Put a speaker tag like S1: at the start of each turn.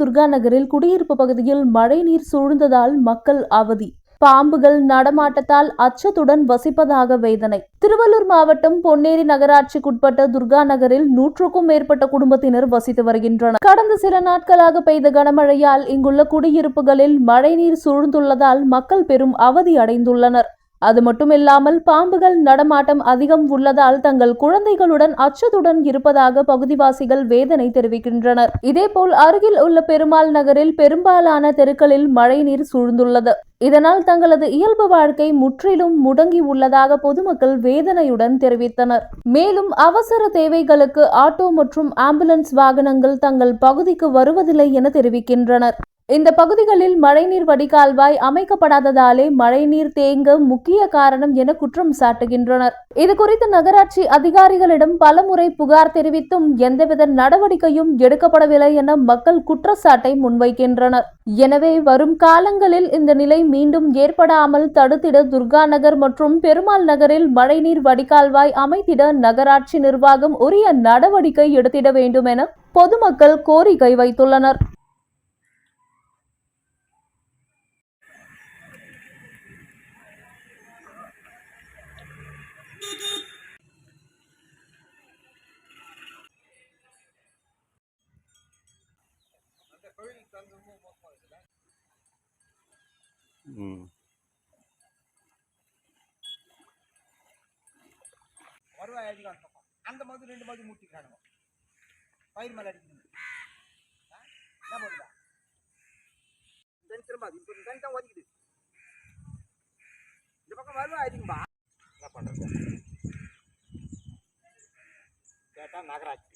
S1: துர்கா நகரில் குடியிருப்பு பகுதியில் மழைநீர் சூழ்ந்ததால் மக்கள் அவதி. பாம்புகள் நடமாட்டத்தால் அச்சத்துடன் வசிப்பதாக வேதனை. திருவள்ளூர் மாவட்டம் பொன்னேரி நகராட்சிக்குட்பட்ட துர்கா நகரில் நூற்றுக்கும் மேற்பட்ட குடும்பத்தினர் வசித்து வருகின்றனர். கடந்த சில நாட்களாக பெய்த கனமழையால் இங்குள்ள குடியிருப்புகளில் மழைநீர் சூழ்ந்துள்ளதால் மக்கள் பெரும் அவதி அடைந்துள்ளனர். அது மட்டுமில்லாமல் பாம்புகள் நடமாட்டம் அதிகம் உள்ளதால் தங்கள் குழந்தைகளுடன் அச்சத்துடன் இருப்பதாக பகுதிவாசிகள் வேதனை தெரிவிக்கின்றனர். இதேபோல் அருகில் உள்ள பெருமாள் நகரில் பெரும்பாலான தெருக்களில் மழைநீர் சூழ்ந்துள்ளது. இதனால் தங்களது இயல்பு வாழ்க்கை முற்றிலும் முடங்கி உள்ளதாக பொதுமக்கள் வேதனையுடன் தெரிவித்தனர். மேலும் அவசர தேவைகளுக்கு ஆட்டோ மற்றும் ஆம்புலன்ஸ் வாகனங்கள் தங்கள் பகுதிக்கு வருவதில்லை என தெரிவிக்கின்றனர். இந்த பகுதிகளில் மழைநீர் வடிகால்வாய் அமைக்கப்படாததாலே மழைநீர் தேங்க முக்கிய காரணம் என குற்றம் சாட்டுகின்றனர். இது குறித்து நகராட்சி அதிகாரிகளிடம் பலமுறை புகார் தெரிவித்தும் எந்தவித நடவடிக்கையும் எடுக்கப்படவில்லை என மக்கள் குற்றச்சாட்டை முன்வைக்கின்றனர். எனவே வரும் காலங்களில் இந்த நிலை மீண்டும் ஏற்படாமல் தடுத்திட துர்கா நகர் மற்றும் பெருமாள் நகரில் மழைநீர் வடிகால்வாய் அமைத்திட நகராட்சி நிர்வாகம் உரிய நடவடிக்கை எடுத்திட வேண்டும் என பொதுமக்கள் கோரிக்கை வைத்துள்ளனர்.
S2: ம்.
S3: வருவாய் அந்த பக்கம் அந்த மது ரெண்டு மது முட்டிக்கிறானுங்க பயிர் மேலே அடிக்கணும்? என்ன பண்ணுவா இந்த திரும்ப இப்போ தண்ணி தான் ஒதுக்குது இந்த பக்கம் வருவா அடிக்கும்பா என்ன பண்ணுறது கேட்டால் நகராட்சி.